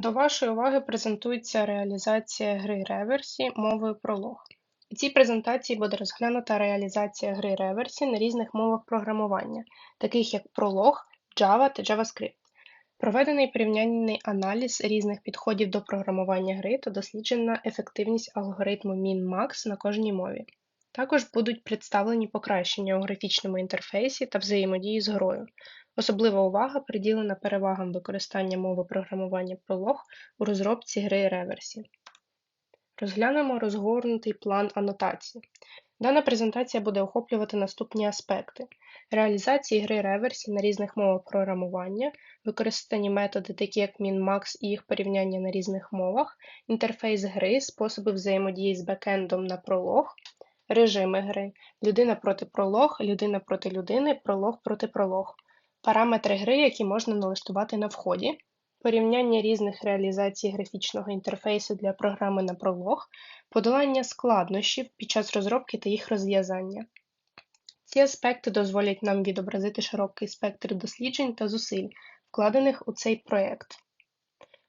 До вашої уваги презентується реалізація гри реверсі мовою пролог. У цій презентації буде розглянута реалізація гри реверсі на різних мовах програмування, таких як Prolog, Java та JavaScript. Проведений порівняльний аналіз різних підходів до програмування гри та досліджена ефективність алгоритму min-max на кожній мові. Також будуть представлені покращення у графічному інтерфейсі та взаємодії з грою. Особлива увага приділена перевагам використання мови програмування Prolog у розробці гри реверсі. Розглянемо розгорнутий план анотації. Дана презентація буде охоплювати наступні аспекти: реалізації гри реверсі на різних мовах програмування, використані методи, такі як min-max і їх порівняння на різних мовах, інтерфейс гри, способи взаємодії з бекендом на пролог, режими гри, людина проти пролог, людина проти людини, пролог проти пролог, параметри гри, які можна налаштувати на вході, порівняння різних реалізацій графічного інтерфейсу для програми на пролог, подолання складнощів під час розробки та їх розв'язання. Ці аспекти дозволять нам відобразити широкий спектр досліджень та зусиль, вкладених у цей проєкт.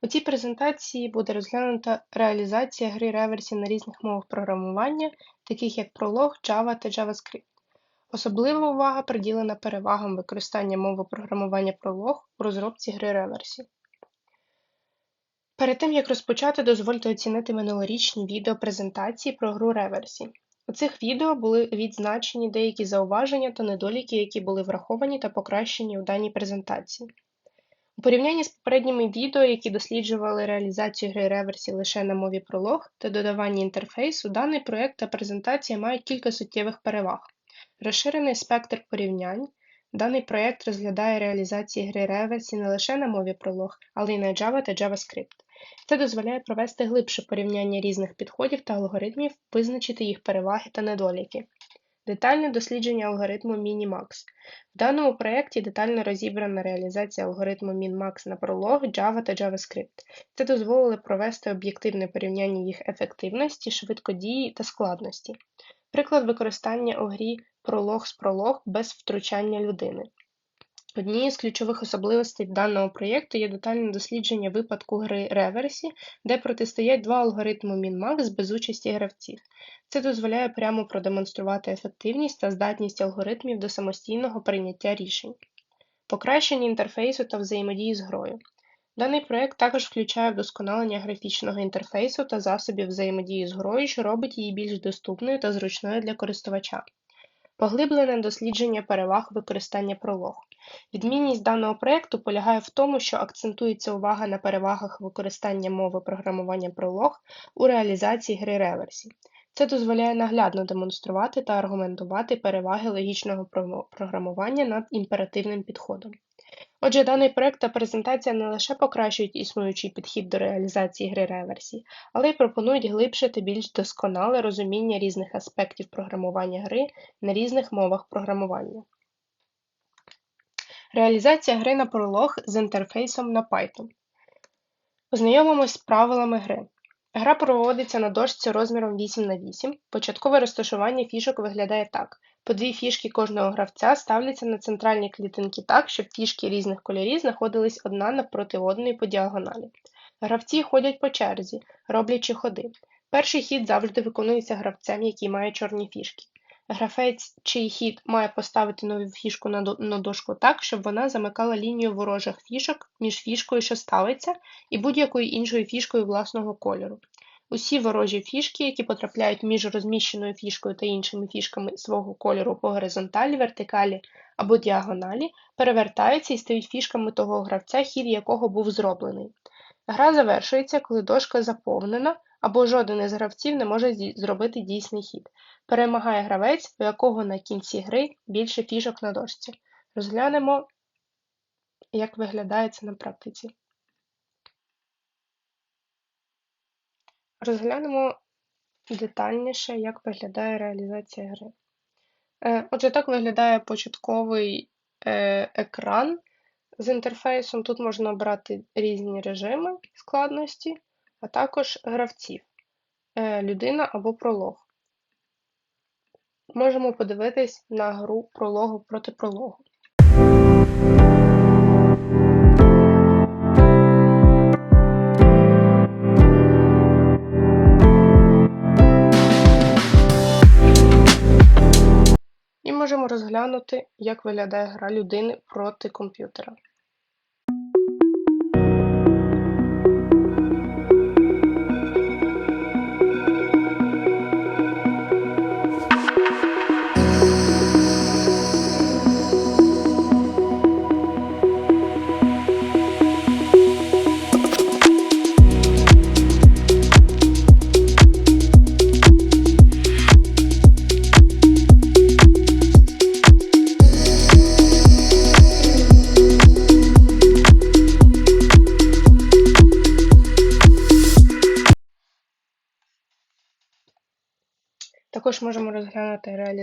У цій презентації буде розглянута реалізація гри реверсі на різних мовах програмування, таких як Prolog, Java та JavaScript. Особлива увага приділена перевагам використання мови програмування Prolog у розробці гри реверсі. Перед тим як розпочати, дозвольте оцінити минулорічні відео презентації про гру реверсі. У цих відео були відзначені деякі зауваження та недоліки, які були враховані та покращені у даній презентації. У порівнянні з попередніми відео, які досліджували реалізацію гри реверсі лише на мові пролог та додавання інтерфейсу, даний проєкт та презентація мають кілька суттєвих переваг. Розширений спектр порівнянь. Даний проєкт розглядає реалізації гри реверсі не лише на мові пролог, але й на Java та JavaScript. Це дозволяє провести глибше порівняння різних підходів та алгоритмів, визначити їх переваги та недоліки. Детальне дослідження алгоритму Minimax. В даному проєкті детально розібрана реалізація алгоритму MinMax на пролог, Java та JavaScript. Це дозволило провести об'єктивне порівняння їх ефективності, швидкодії та складності. Приклад використання у грі пролог з пролог без втручання людини. Однією з ключових особливостей даного проєкту є детальне дослідження випадку гри реверсі, де протистоять два алгоритми min-max без участі гравців. Це дозволяє прямо продемонструвати ефективність та здатність алгоритмів до самостійного прийняття рішень, покращення інтерфейсу та взаємодії з грою. Даний проєкт також включає вдосконалення графічного інтерфейсу та засобів взаємодії з грою, що робить її більш доступною та зручною для користувача. Поглиблене дослідження переваг використання пролог. Відмінність даного проєкту полягає в тому, що акцентується увага на перевагах використання мови програмування пролог у реалізації гри реверсі. Це дозволяє наглядно демонструвати та аргументувати переваги логічного програмування над імперативним підходом. Отже, даний проект та презентація не лише покращують існуючий підхід до реалізації гри реверсії, але й пропонують глибше та більш досконале розуміння різних аспектів програмування гри на різних мовах програмування. Реалізація гри на пролог з інтерфейсом на Python. Ознайомимось з правилами гри. Гра проводиться на дошці розміром 8 на 8 Початкове розташування фішок виглядає так: по дві фішки кожного гравця ставляться на центральні клітинки так, щоб фішки різних кольорів знаходились одна навпроти одної по діагоналі. Гравці ходять по черзі, роблячи ходи. Перший хід завжди виконується гравцем, який має чорні фішки. Гравець, чий хід має поставити нову фішку на дошку так, щоб вона замикала лінію ворожих фішок між фішкою, що ставиться, і будь-якою іншою фішкою власного кольору. Усі ворожі фішки, які потрапляють між розміщеною фішкою та іншими фішками свого кольору по горизонталі, вертикалі або діагоналі, перевертаються і стають фішками того гравця, хід якого був зроблений. Гра завершується, коли дошка заповнена, або жоден із гравців не може зробити дійсний хід. Перемагає гравець, у якого на кінці гри більше фішок на дошці. Розглянемо, як виглядає це на практиці. Розглянемо детальніше, як виглядає реалізація гри. Е, отже, так виглядає початковий е, екран з інтерфейсом. Тут можна обрати різні режими складності, а також гравців, е, людина або пролог можемо подивитись на гру прологу проти прологу. І можемо розглянути, як виглядає гра людини проти комп'ютера.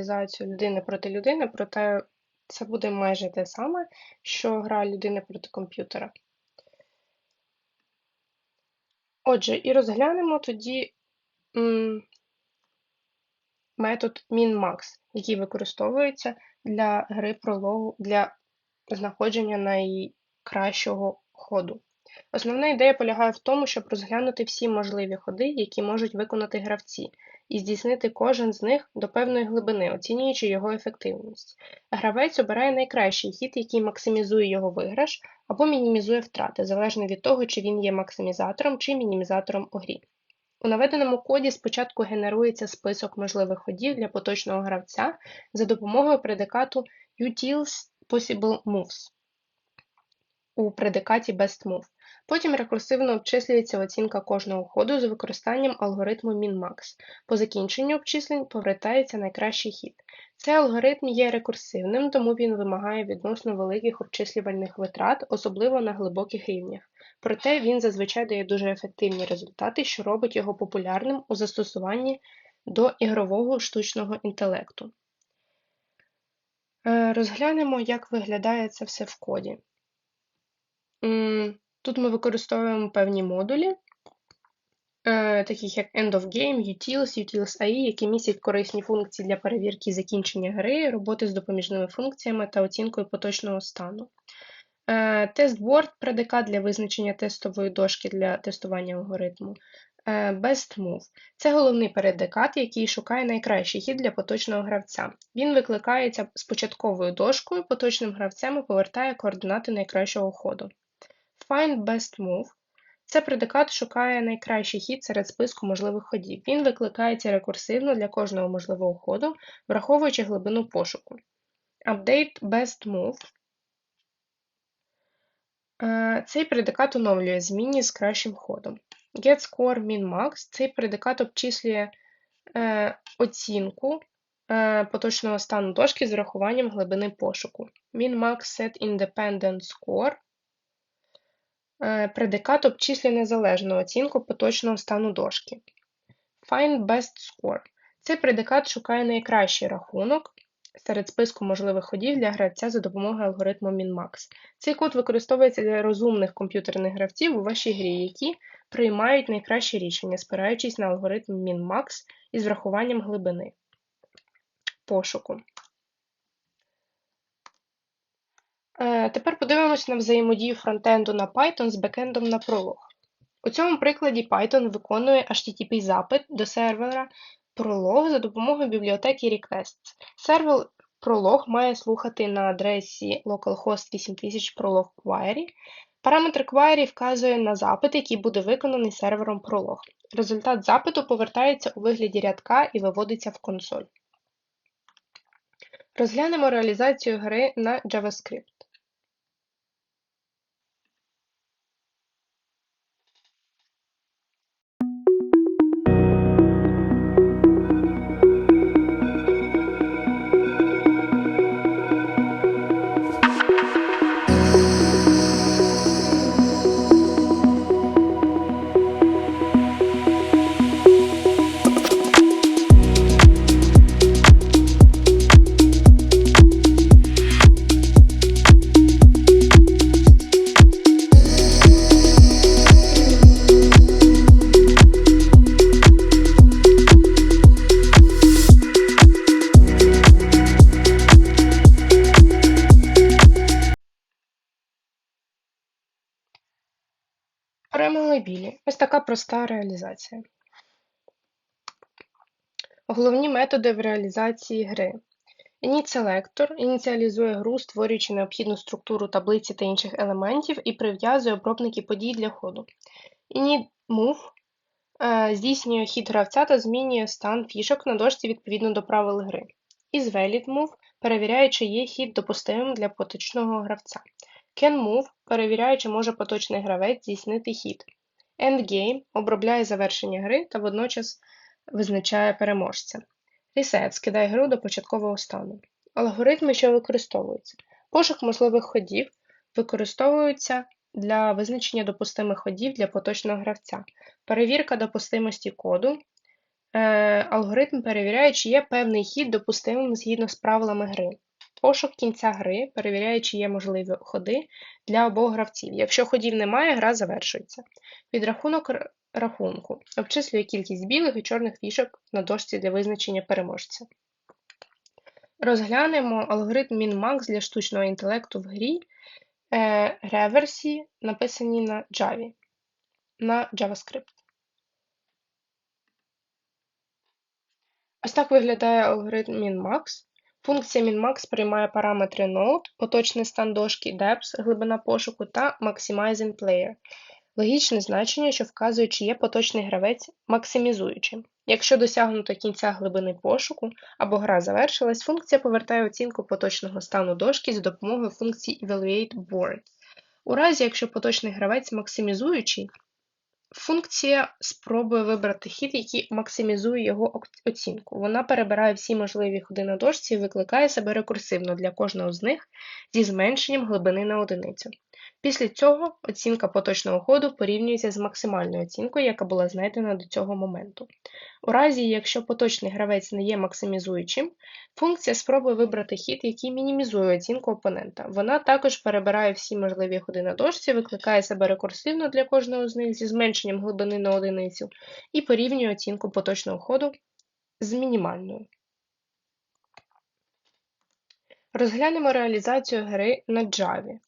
Реалізацію людини проти людини, проте це буде майже те саме, що гра людини проти комп'ютера. Отже, і розглянемо тоді м, метод min-max, який використовується для гри прологу для знаходження найкращого ходу. Основна ідея полягає в тому, щоб розглянути всі можливі ходи, які можуть виконати гравці, і здійснити кожен з них до певної глибини, оцінюючи його ефективність. Гравець обирає найкращий хід, який максимізує його виграш або мінімізує втрати, залежно від того, чи він є максимізатором чи мінімізатором у грі. У наведеному коді спочатку генерується список можливих ходів для поточного гравця за допомогою предикату utils possible moves у предикаті BestMove. Потім рекурсивно обчислюється оцінка кожного ходу з використанням алгоритму min-max. По закінченню обчислень повертається найкращий хід. Цей алгоритм є рекурсивним, тому він вимагає відносно великих обчислювальних витрат, особливо на глибоких рівнях. Проте він зазвичай дає дуже ефективні результати, що робить його популярним у застосуванні до ігрового штучного інтелекту. Е, розглянемо, як виглядає це все в коді. Тут ми використовуємо певні модулі, е, таких як End of Game, Utils, Utils AI, які містять корисні функції для перевірки закінчення гри, роботи з допоміжними функціями та оцінкою поточного стану. Тестборд предикат для визначення тестової дошки для тестування алгоритму. Е, Best Move це головний предикат, який шукає найкращий хід для поточного гравця. Він викликається з початковою дошкою, поточним гравцем і повертає координати найкращого ходу. Find Best Move це предикат шукає найкращий хід серед списку можливих ходів. Він викликається рекурсивно для кожного можливого ходу, враховуючи глибину пошуку. Update Best Move. Е, цей предикат оновлює змінні з кращим ходом. GetScore Min-Max цей предикат обчислює е, оцінку е, поточного стану дошки з врахуванням глибини пошуку. Min-Max Set Independent Score предикат обчислює незалежну оцінку поточного стану дошки. Find Best Score. Цей предикат шукає найкращий рахунок серед списку можливих ходів для гравця за допомогою алгоритму MinMax. Цей код використовується для розумних комп'ютерних гравців у вашій грі, які приймають найкраще рішення, спираючись на алгоритм MinMax із врахуванням глибини пошуку. Е, тепер подивимося на взаємодію фронтенду на Python з бекендом на Prolog. У цьому прикладі Python виконує HTTP-запит до сервера Prolog за допомогою бібліотеки Requests. Сервер Prolog має слухати на адресі localhost 8000 Prolog Query. Параметр query вказує на запит, який буде виконаний сервером Prolog. Результат запиту повертається у вигляді рядка і виводиться в консоль. Розглянемо реалізацію гри на JavaScript. Проста реалізація. Головні методи в реалізації гри. Init-селектор ініціалізує гру, створюючи необхідну структуру таблиці та інших елементів, і прив'язує обробники подій для ходу. Init-move е, здійснює хід гравця та змінює стан фішок на дошці відповідно до правил гри. IsValidMove перевіряє, чи є хід допустимим для поточного гравця. CanMove перевіряє, чи може поточний гравець здійснити хід. Endgame обробляє завершення гри та водночас визначає переможця. Reset скидає гру до початкового стану. Алгоритми, що використовуються. Пошук можливих ходів використовуються для визначення допустимих ходів для поточного гравця. Перевірка допустимості коду. Е, алгоритм перевіряє, чи є певний хід допустимим згідно з правилами гри. Пошук кінця гри перевіряє, чи є можливі ходи для обох гравців. Якщо ходів немає, гра завершується. Підрахунок рахунку обчислює кількість білих і чорних фішок на дошці для визначення переможця. Розглянемо алгоритм min-max для штучного інтелекту в грі е, реверсі, написані на Java, на JavaScript. Ось так виглядає алгоритм min-max. Функція min-max приймає параметри node, поточний стан дошки, depth, глибина пошуку та maximizing player. Логічне значення, що вказує, чи є поточний гравець максимізуючим. Якщо досягнуто кінця глибини пошуку або гра завершилась, функція повертає оцінку поточного стану дошки за допомогою функції evaluateBoard. У разі, якщо поточний гравець максимізуючий, Функція спробує вибрати хід, який максимізує його оцінку. Вона перебирає всі можливі ходи на дошці і викликає себе рекурсивно для кожного з них зі зменшенням глибини на одиницю. Після цього оцінка поточного ходу порівнюється з максимальною оцінкою, яка була знайдена до цього моменту. У разі, якщо поточний гравець не є максимізуючим, функція спробує вибрати хід, який мінімізує оцінку опонента. Вона також перебирає всі можливі ходи на дошці, викликає себе рекурсивно для кожного з них зі зменшенням глибини на одиницю і порівнює оцінку поточного ходу з мінімальною. Розглянемо реалізацію гри на Java.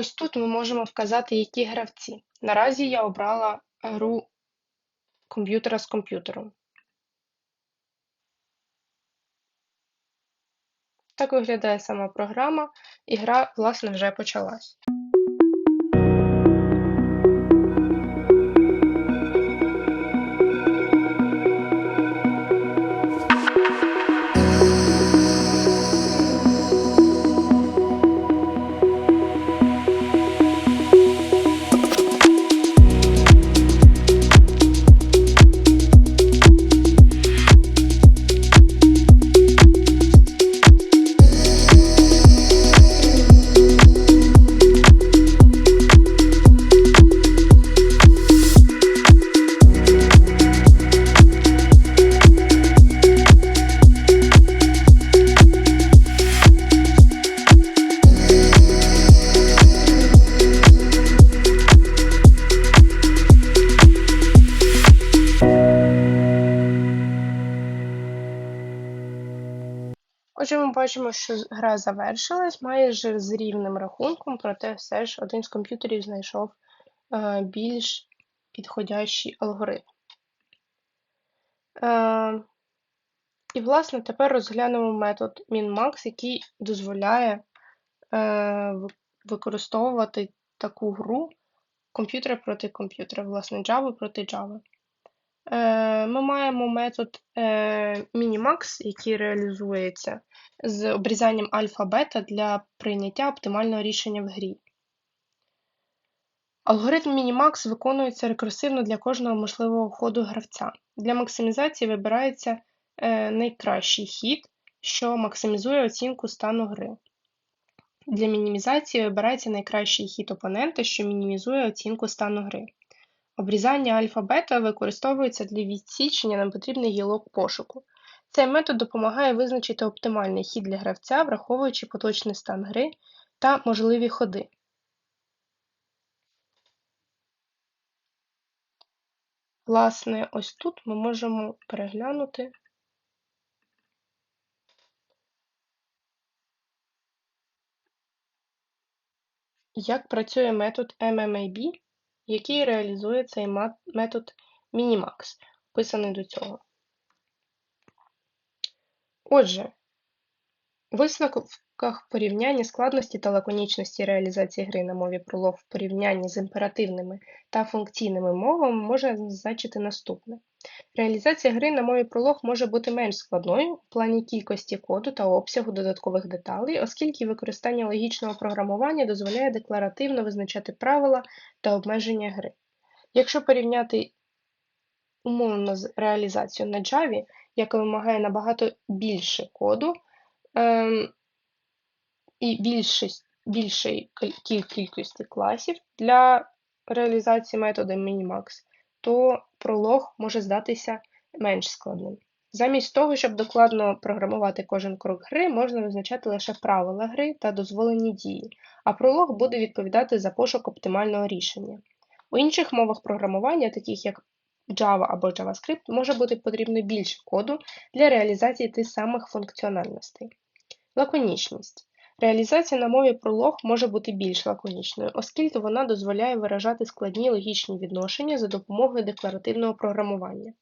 Ось тут ми можемо вказати, які гравці. Наразі я обрала гру комп'ютера з комп'ютером. Так виглядає сама програма, і гра, власне, вже почалась. Отже, ми бачимо, що гра завершилась майже з рівним рахунком, проте все ж один з комп'ютерів знайшов е, більш підходящий алгоритм. Е, і, власне, тепер розглянемо метод min-max, який дозволяє е, використовувати таку гру комп'ютера проти комп'ютера, власне, Java проти Java. Е, ми маємо метод е, Minimax, який реалізується з обрізанням альфа-бета для прийняття оптимального рішення в грі. Алгоритм Minimax виконується рекурсивно для кожного можливого ходу гравця. Для максимізації вибирається е, найкращий хід, що максимізує оцінку стану гри. Для мінімізації вибирається найкращий хід опонента, що мінімізує оцінку стану гри. Обрізання альфа-бета використовується для відсічення непотрібних гілок пошуку. Цей метод допомагає визначити оптимальний хід для гравця, враховуючи поточний стан гри та можливі ходи. Власне, ось тут ми можемо переглянути. Як працює метод MMAB який реалізує цей метод Minimax, описаний до цього. Отже, у висновках порівняння складності та лаконічності реалізації гри на мові Prolog в порівнянні з імперативними та функційними мовами можна зазначити наступне. Реалізація гри на мові Prolog може бути менш складною в плані кількості коду та обсягу додаткових деталей, оскільки використання логічного програмування дозволяє декларативно визначати правила та обмеження гри. Якщо порівняти умовно з реалізацією на Java, яка вимагає набагато більше коду ем, і більшість, більшої кількості класів для реалізації методу Minimax, то пролог може здатися менш складним. Замість того, щоб докладно програмувати кожен крок гри, можна визначати лише правила гри та дозволені дії, а пролог буде відповідати за пошук оптимального рішення. У інших мовах програмування, таких як Java або JavaScript, може бути потрібно більше коду для реалізації тих самих функціональностей. Лаконічність. Реалізація на мові Prolog може бути більш лаконічною, оскільки вона дозволяє виражати складні логічні відношення за допомогою декларативного програмування.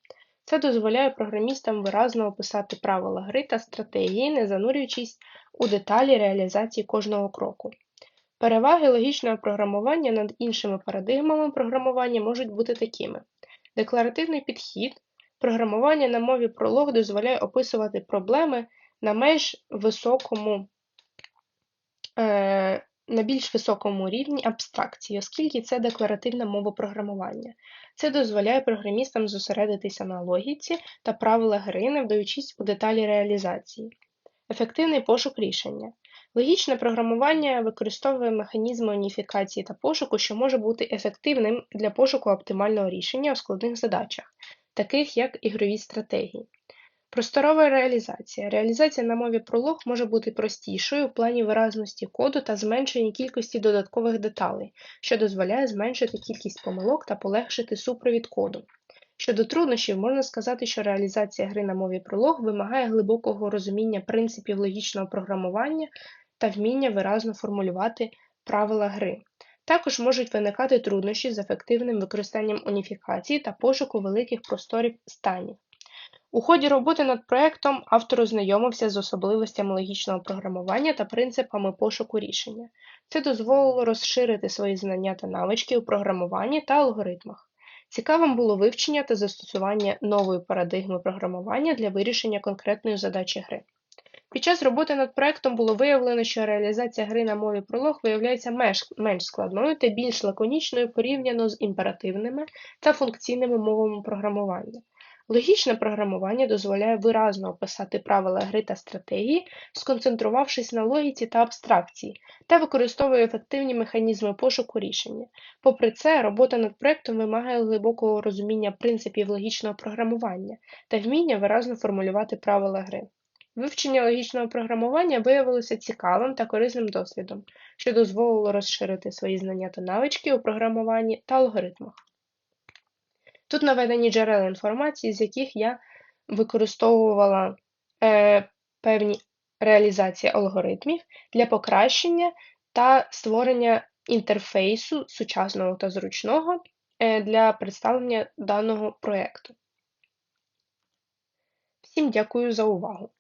Це дозволяє програмістам виразно описати правила гри та стратегії, не занурюючись у деталі реалізації кожного кроку. Переваги логічного програмування над іншими парадигмами програмування можуть бути такими: декларативний підхід, програмування на мові Prolog дозволяє описувати проблеми на менш високому на більш високому рівні абстракції, оскільки це декларативна мова програмування. Це дозволяє програмістам зосередитися на логіці та правилах гри, не вдаючись у деталі реалізації. Ефективний пошук рішення. Логічне програмування використовує механізми уніфікації та пошуку, що може бути ефективним для пошуку оптимального рішення у складних задачах, таких як ігрові стратегії. Просторова реалізація. Реалізація на мові Prolog може бути простішою у плані виразності коду та зменшення кількості додаткових деталей, що дозволяє зменшити кількість помилок та полегшити супровід коду. Щодо труднощів, можна сказати, що реалізація гри на мові Prolog вимагає глибокого розуміння принципів логічного програмування та вміння виразно формулювати правила гри. Також можуть виникати труднощі з ефективним використанням уніфікації та пошуку великих просторів станів. У ході роботи над проектом автор ознайомився з особливостями логічного програмування та принципами пошуку рішення. Це дозволило розширити свої знання та навички у програмуванні та алгоритмах. Цікавим було вивчення та застосування нової парадигми програмування для вирішення конкретної задачі гри. Під час роботи над проектом було виявлено, що реалізація гри на мові Prolog виявляється менш складною та більш лаконічною порівняно з імперативними та функційними мовами програмування. Логічне програмування дозволяє виразно описати правила гри та стратегії, сконцентрувавшись на логіці та абстракції, та використовує ефективні механізми пошуку рішення. Попри це, робота над проектом вимагає глибокого розуміння принципів логічного програмування та вміння виразно формулювати правила гри. Вивчення логічного програмування виявилося цікавим та корисним досвідом, що дозволило розширити свої знання та навички у програмуванні та алгоритмах. Тут наведені джерела інформації, з яких я використовувала е, певні реалізації алгоритмів для покращення та створення інтерфейсу сучасного та зручного е, для представлення даного проєкту. Всім дякую за увагу!